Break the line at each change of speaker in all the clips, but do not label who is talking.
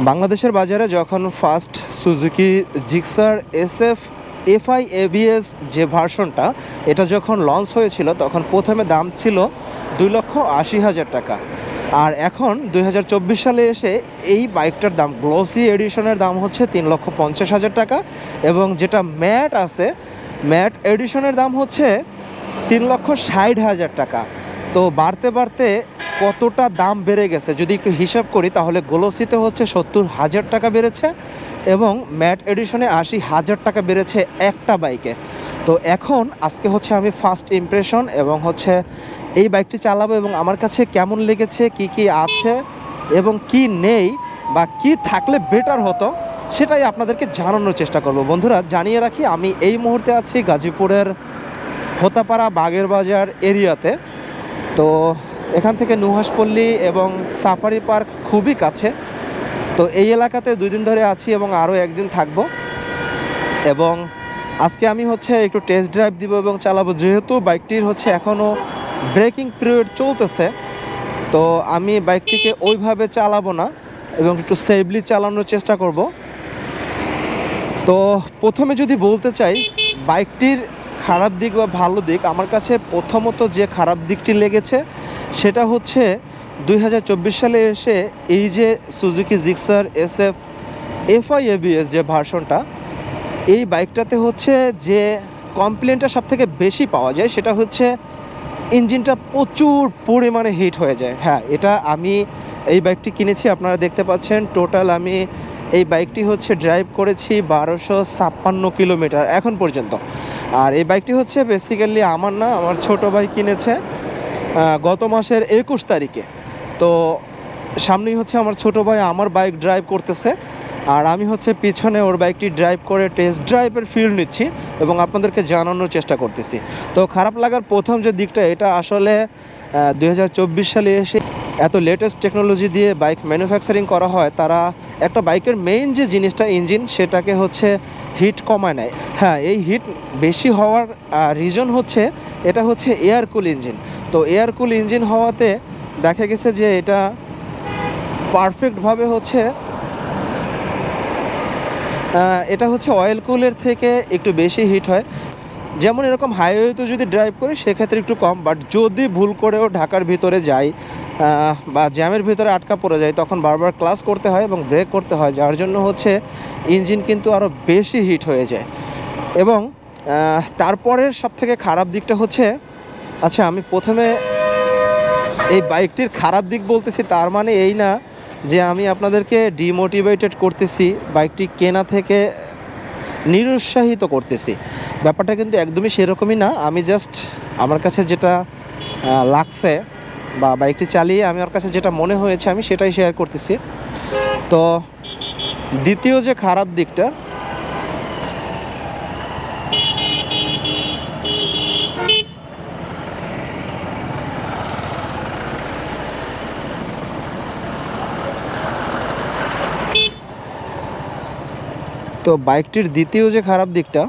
বাংলাদেশের বাজারে যখন first Suzuki Gixxer S SF, FI, ABS যে ভার্সনটা, এটা যখন লঞ্চ হয়েছিল, তখন প্রথমে দাম ছিল দুই লক্ষ আশি হাজার টাকা। আর এখন দুই হাজার চব্বিশ সালে এসে এই বাইকটার দাম, গ্লোসি এডিশনের দাম হচ্ছে তিন লক্ষ পঞ্চাশ হাজার টাকা এবং যেটা ম্যাট আছে, ম্যাট এডিশনের দাম হচ্ছে তিন লক্ষ ষাট হাজার টাকা। তো বাড়তে বাড়তে কতটা দাম বেড়ে গেছে? যদি একটু হিসাব করি, তাহলে গোলসিতে হচ্ছে সত্তর হাজার টাকা বেড়েছে এবং ম্যাট এডিশনে আশি হাজার টাকা বেড়েছে একটা বাইকে। তো এখন আজকে হচ্ছে আমি ফার্স্ট ইমপ্রেশন এবং হচ্ছে এই বাইকটি চালাবো এবং আমার কাছে কেমন লেগেছে, কি কি আছে এবং কি নেই বা কি থাকলে বেটার হতো, সেটাই আপনাদেরকে জানানোর চেষ্টা করব। বন্ধুরা, জানিয়ে রাখি, আমি এই মুহূর্তে আছি গাজীপুরের হোতাপাড়া বাগের বাজার এরিয়াতে। তো এখান থেকে নুহাসপল্লী এবং সাফারি পার্ক খুবই কাছে। তো এই এলাকাতে দুই দিন ধরে আছি এবং আরও একদিন থাকব। এবং আজকে আমি হচ্ছে একটু টেস্ট ড্রাইভ দিব এবং চালাবো। যেহেতু বাইকটির হচ্ছে এখনও ব্রেকিং পিরিয়ড চলতেছে, তো আমি বাইকটিকে ওইভাবে চালাবো না এবং একটু সেফলি চালানোর চেষ্টা করব। তো প্রথমে যদি বলতে চাই, বাইকটির খারাপ দিক বা ভালো দিক, আমার কাছে প্রথমত যে খারাপ দিকটি লেগেছে, সেটা হচ্ছে দুই হাজার চব্বিশ সালে এসে এই যে Suzuki Gixxer S F FI ABS যে ভার্সনটা, এই বাইকটাতে হচ্ছে যে কমপ্লেনটা সব থেকে বেশি পাওয়া যায়, সেটা হচ্ছে ইঞ্জিনটা প্রচুর পরিমাণে হিট হয়ে যায়। হ্যাঁ এটা আমি এই বাইকটি কিনেছি, আপনারা দেখতে পাচ্ছেন টোটাল আমি এই বাইকটি হচ্ছে ড্রাইভ করেছি বারোশো ছাপ্পান্ন কিলোমিটার, এখন পর্যন্ত। আর এই বাইকটি হচ্ছে বেসিক্যালি আমার না, আমার ছোট ভাই কিনেছে গত মাসের একুশ তারিখে। তো সামনেই হচ্ছে আমার ছোট ভাই আমার বাইক ড্রাইভ করতেছে, আর আমি হচ্ছে পিছনে ওর বাইকটি ড্রাইভ করে টেস্ট ড্রাইভের ফিল নিচ্ছি এবং আপনাদেরকে জানানোর চেষ্টা করতেছি। তো খারাপ লাগার প্রথম যে দিকটা, এটা আসলে দু হাজার চব্বিশ সালে এসে এত লেটেস্ট টেকনোলজি দিয়ে বাইক ম্যানুফ্যাকচারিং করা হয়, তারা একটা বাইকের মেইন যে জিনিসটা ইঞ্জিন সেটাকে হচ্ছে হিট কমায় নেয়। হ্যাঁ এই হিট বেশি হওয়ার রিজন হচ্ছে, এটা হচ্ছে এয়ার কুল ইঞ্জিন তো এয়ার কুল ইঞ্জিন হওয়াতে দেখা গেছে যে এটা পারফেক্টভাবে হচ্ছে এটা হচ্ছে অয়েল কুলের থেকে একটু বেশি হিট হয়। যেমন এরকম হাইওয়েতে যদি ড্রাইভ করি, সেক্ষেত্রে একটু কম বাট যদি ভুল করেও ঢাকার ভিতরে যাই বা জ্যামের ভিতরে আটকা পড়ে যায়, তখন বারবার ক্লাস করতে হয় এবং ব্রেক করতে হয়, যার জন্য হচ্ছে ইঞ্জিন কিন্তু আরও বেশি হিট হয়ে যায়। এবং তারপরের সব থেকে খারাপ দিকটা হচ্ছে আচ্ছা আমি প্রথমে এই বাইকটির খারাপ দিক বলতেছি, তার মানে এই না যে আমি আপনাদেরকে ডিমোটিভেটেড করতেছি, বাইকটি কেনা থেকে নিরুৎসাহিত করতেছি। ব্যাপারটা কিন্তু একদমই সেরকমই না, আমি জাস্ট আমার কাছে যেটা লাগছে বা বাইকটি চালিয়ে আমি আমার কাছে যেটা মনে হয়েছে আমি সেটাই শেয়ার করতেছি। তো দ্বিতীয় যে খারাপ দিকটা, তো বাইকটির দ্বিতীয় যে খারাপ দিকটা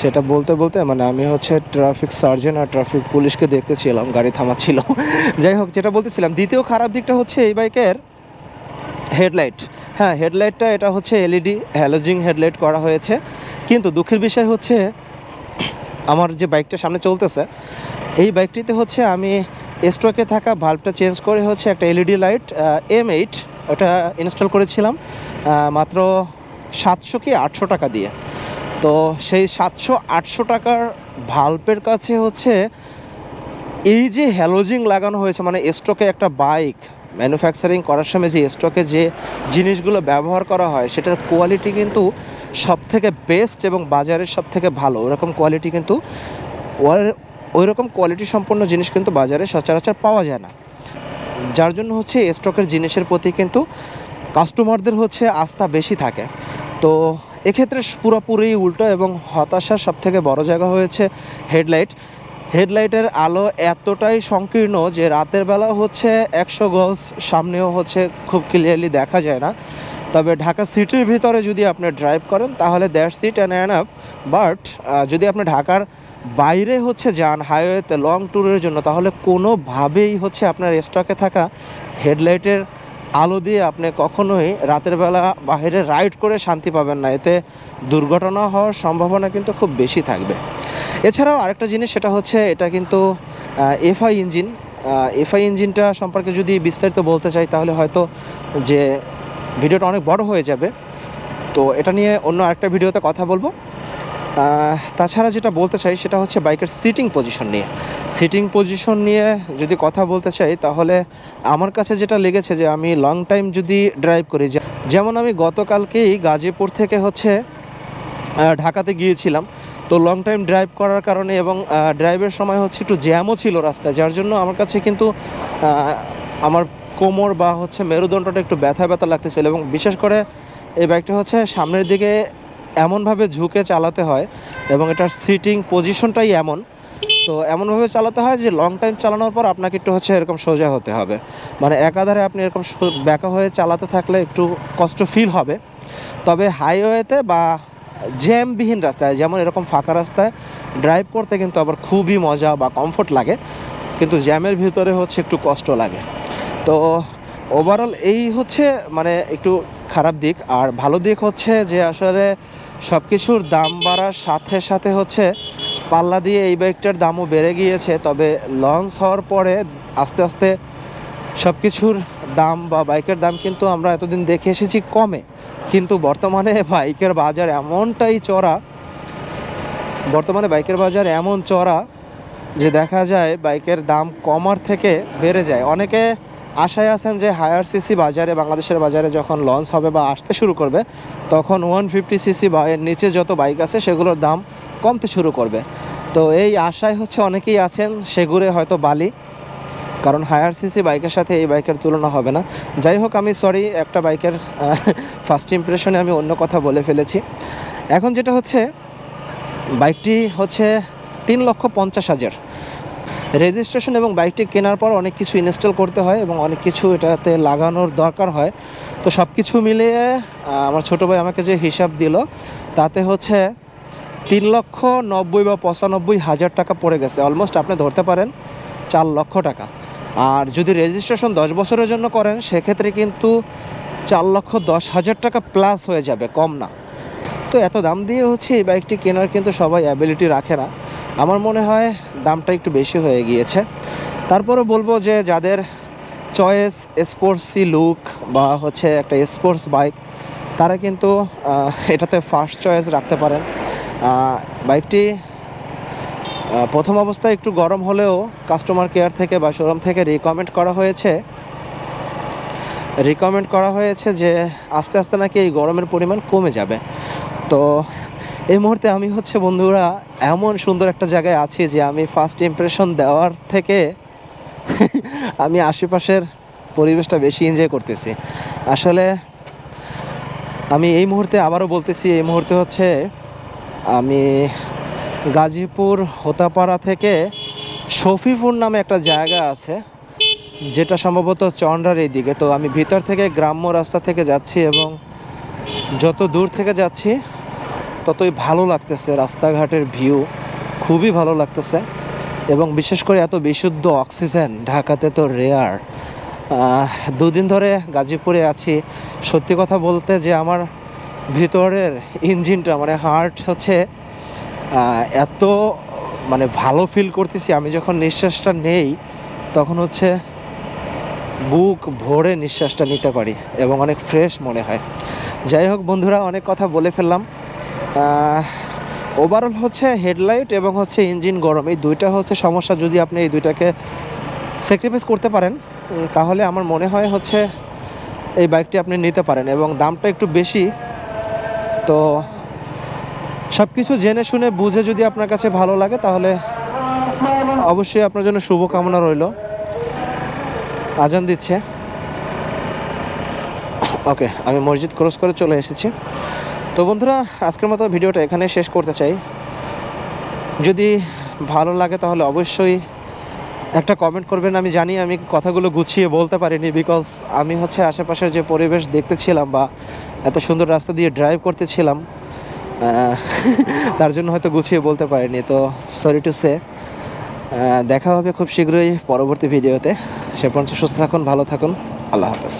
সেটা বলতে বলতে মানে আমি হচ্ছে ট্রাফিক সার্জন আর ট্রাফিক পুলিশকে দেখতেছিলাম, গাড়ি থামাচ্ছিল। যাই হোক, যেটা বলতেছিলাম, দ্বিতীয় খারাপ দিকটা হচ্ছে এই বাইকের হেডলাইট। হ্যাঁ হেডলাইটটা, এটা হচ্ছে এলইডি, হ্যালোজিং হেডলাইট করা হয়েছে। কিন্তু দুঃখের বিষয় হচ্ছে, আমার যে বাইকটা সামনে চলতেছে, এই বাইকটিতে হচ্ছে আমি স্টকে থাকা ভাল্বটা চেঞ্জ করে হচ্ছে একটা এলইডি লাইট এম এইট ওটা ইনস্টল করেছিলাম মাত্র সাতশো কি আটশো টাকা দিয়ে। তো সেই সাতশো, আটশো টাকার ভাল্পের কাছে হচ্ছে এই যে হ্যালোজিং লাগানো হয়েছে মানে স্টকে একটা বাইক ম্যানুফ্যাকচারিং করার সময় যে স্টকে যে জিনিসগুলো ব্যবহার করা হয়, সেটার কোয়ালিটি কিন্তু সব থেকে বেস্ট এবং বাজারের সব থেকে ভালো। ওরকম কোয়ালিটি কিন্তু ওই রকম কোয়ালিটি সম্পন্ন জিনিস কিন্তু বাজারে সচরাচর পাওয়া যায় না। যার জন্য হচ্ছে স্টকের জিনিসের প্রতি কিন্তু কাস্টমারদের হচ্ছে আস্থা বেশি থাকে। তো এক্ষেত্রে পুরোপুরি উল্টো এবং হতাশার সব থেকে বড় জায়গা হয়েছে হেডলাইট। হেডলাইটের আলো এতটাই সংকীর্ণ যে রাতের বেলা হচ্ছে একশো গজ, সামনেও হচ্ছে খুব ক্লিয়ারলি দেখা যায় না। তবে ঢাকা সিটির ভিতরে যদি আপনি ড্রাইভ করেন, তাহলে that's seat and an up but যদি আপনি ঢাকার বাইরে হচ্ছে যান হাইওয়েতে লং ট্যুরের জন্য, তাহলে কোনোভাবেই হচ্ছে আপনার স্টকে থাকা হেডলাইটের আলো দিয়ে আপনি কখনোই রাতের বেলা বাইরে রাইড করে শান্তি পাবেন না। এতে দুর্ঘটনা হওয়ার সম্ভাবনা কিন্তু খুব বেশি থাকবে। এছাড়াও আরেকটা জিনিস সেটা হচ্ছে এটা কিন্তু এফআই ইঞ্জিন এফআই ইঞ্জিনটা সম্পর্কে যদি বিস্তারিত বলতে চাই তাহলে হয়তো যে ভিডিওটা অনেক বড় হয়ে যাবে। তো এটা নিয়ে অন্য আরেকটা ভিডিওতে কথা বলব। তাছাড়া যেটা বলতে চাই সেটা হচ্ছে বাইকের সিটিং পজিশন নিয়ে। সিটিং পজিশন নিয়ে যদি কথা বলতে চাই, তাহলে আমার কাছে যেটা লেগেছে যে আমি লং টাইম যদি ড্রাইভ করি যেমন আমি গতকালকেই গাজীপুর থেকে হচ্ছে ঢাকাতে গিয়েছিলাম। তো লং টাইম ড্রাইভ করার কারণে এবং ড্রাইভের সময় হচ্ছে একটু জ্যামও ছিল রাস্তায়, যার জন্য আমার কাছে কিন্তু আমার কোমর বা হচ্ছে মেরুদণ্ডটা একটু ব্যথা ব্যথা লাগতেছিল এবং বিশেষ করে এই বাইকটা হচ্ছে সামনের দিকে এমনভাবে ঝুঁকে চালাতে হয় এবং এটার সিটিং পজিশনটাই এমন। তো এমনভাবে চালাতে হয় যে লং টাইম চালানোর পর আপনাকে একটু হচ্ছে এরকম সোজা হতে হবে। মানে একাধারে আপনি এরকম ব্যাকা হয়ে চালাতে থাকলে একটু কষ্ট ফিল হবে। তবে হাইওয়েতে বা জ্যামবিহীন রাস্তায়, যেমন এরকম ফাঁকা রাস্তায় ড্রাইভ করতে কিন্তু আবার খুবই মজা বা কমফোর্ট লাগে। কিন্তু জ্যামের ভিতরে হচ্ছে একটু কষ্ট লাগে। তো ওভারঅল এই হচ্ছে মানে একটু খারাপ দিক। আর ভালো দিক হচ্ছে যে আসলে সব কিছুর দাম বাড়ার সাথে সাথে হচ্ছে পাল্লা দিয়ে এই বাইকটার দামও বেড়ে গিয়েছে। তবে লঞ্চ হওয়ার পরে আস্তে আস্তে সব কিছুর দাম বা বাইকের দাম কিন্তু আমরা এতদিন দেখে এসেছি কমে। কিন্তু বর্তমানে বাইকের বাজার এমনটাই চড়া, বর্তমানে বাইকের বাজার এমন চড়া যে দেখা যায় বাইকের দাম কমার থেকে বেড়ে যায়। অনেকে আশায় আছেন যে হায়ার সিসি বাজারে, বাংলাদেশের বাজারে যখন লঞ্চ হবে বা আসতে শুরু করবে, তখন ওয়ান ফিফটি সিসি বা এর নিচে যত বাইক আছে, সেগুলোর দাম কমতে শুরু করবে। তো এই আশায় হচ্ছে অনেকেই আছেন সেগুড়ে হয়তো বালি, কারণ হায়ার সিসি বাইকের সাথে এই বাইকের তুলনা হবে না। যাই হোক, আমি সরি একটা বাইকের ফার্স্ট ইমপ্রেশনে আমি অন্য কথা বলে ফেলেছি। এখন যেটা হচ্ছে বাইকটি হচ্ছে তিন লক্ষ পঞ্চাশ হাজার। রেজিস্ট্রেশন এবং বাইকটি কেনার পর অনেক কিছু ইনস্টল করতে হয় এবং অনেক কিছু এটাতে লাগানোর দরকার হয়। তো সব কিছু মিলিয়ে আমার ছোটো ভাই আমাকে যে হিসাব দিল, তাতে হচ্ছে তিন লক্ষ নব্বই বা পঁচানব্বই হাজার টাকা পড়ে গেছে। অলমোস্ট আপনি ধরতে পারেন চার লক্ষ টাকা। আর যদি রেজিস্ট্রেশন দশ বছরের জন্য করেন, সেক্ষেত্রে কিন্তু চার লক্ষ দশ হাজার টাকা প্লাস হয়ে যাবে, কম না। তো এত দাম দিয়ে হচ্ছে এই বাইকটি কেনার কিন্তু সবাই অ্যাবিলিটি রাখে না। আমার মনে হয় দামটা একটু বেশি হয়ে গিয়েছে। তারপরে বলব যে যাদের চয়েস স্পোর্টসি লুক বা হচ্ছে একটা স্পোর্টস বাইক তারা কিন্তু এটাতে ফার্স্ট চয়েস রাখতে পারেন। বাইকটি প্রথম অবস্থায় একটু গরম হলেও কাস্টমার কেয়ার থেকে বা শোরুম থেকে রিকমেন্ড করা হয়েছে। রিকমেন্ড করা হয়েছে যে আস্তে আস্তে নাকি এই গরমের পরিমাণ কমে যাবে। তো এই মুহূর্তে আমি হচ্ছে বন্ধুরা এমন সুন্দর একটা জায়গায় আছি যে আমি ফার্স্ট ইমপ্রেশন দেওয়ার থেকে আমি আশেপাশের পরিবেশটা বেশি এনজয় করতেছি। আসলে আমি এই মুহূর্তে আবারও বলতেছি, এই মুহূর্তে হচ্ছে আমি গাজীপুর হোতাপাড়া থেকে শফিপুর নামে একটা জায়গা আছে, যেটা সম্ভবত চন্ডার এই দিকে তো আমি ভিতর থেকে, গ্রাম্য রাস্তা থেকে যাচ্ছি এবং যত দূর থেকে যাচ্ছি ততই ভালো লাগতেছে, রাস্তাঘাটের ভিউ খুবই ভালো লাগতেছে এবং বিশেষ করে এত বিশুদ্ধ অক্সিজেন ঢাকাতে তো রেয়ার দুদিন ধরে গাজীপুরে আছি। সত্যি কথা বলতে যে আমার ভিতরের ইঞ্জিনটা মানে হার্ট হচ্ছে এত মানে ভালো ফিল করতেছি। আমি যখন নিঃশ্বাসটা নেই, তখন হচ্ছে বুক ভরে নিঃশ্বাসটা নিতে পারি এবং অনেক ফ্রেশ মনে হয়। যাই হোক বন্ধুরা, অনেক কথা বলে ফেললাম। ওভারঅল হচ্ছে হেডলাইট এবং হচ্ছে ইঞ্জিন গরম। এই দুইটা হচ্ছে সমস্যা যদি আপনি এই দুইটাকে স্যাক্রিফাইস করতে পারেন তাহলে আমার মনে হয় হচ্ছে এই বাইকটি আপনি নিতে পারেন এবং দামটা একটু বেশি। তো সব কিছু জেনে শুনে বুঝে যদি আপনার কাছে ভালো লাগে, তাহলে অবশ্যই আপনার জন্য শুভকামনা রইল। আজান দিচ্ছে। ওকে, আমি মসজিদ ক্রস করে চলে এসেছি। তো বন্ধুরা, আজকের মতো ভিডিওটা এখানে শেষ করতে চাই। যদি ভালো লাগে তাহলে অবশ্যই একটা কমেন্ট করবেন। আমি জানি আমি কথাগুলো গুছিয়ে বলতে পারিনি বিকজ আমি হচ্ছে আশেপাশের যে পরিবেশ দেখতেছিলাম বা এত সুন্দর রাস্তা দিয়ে ড্রাইভ করতেছিলাম তার জন্য হয়তো গুছিয়ে বলতে পারিনি। তো সরি টু সে দেখা হবে খুব শীঘ্রই পরবর্তী ভিডিওতে। সে পর্যন্ত সুস্থ থাকুন, ভালো থাকুন। আল্লাহ হাফেজ।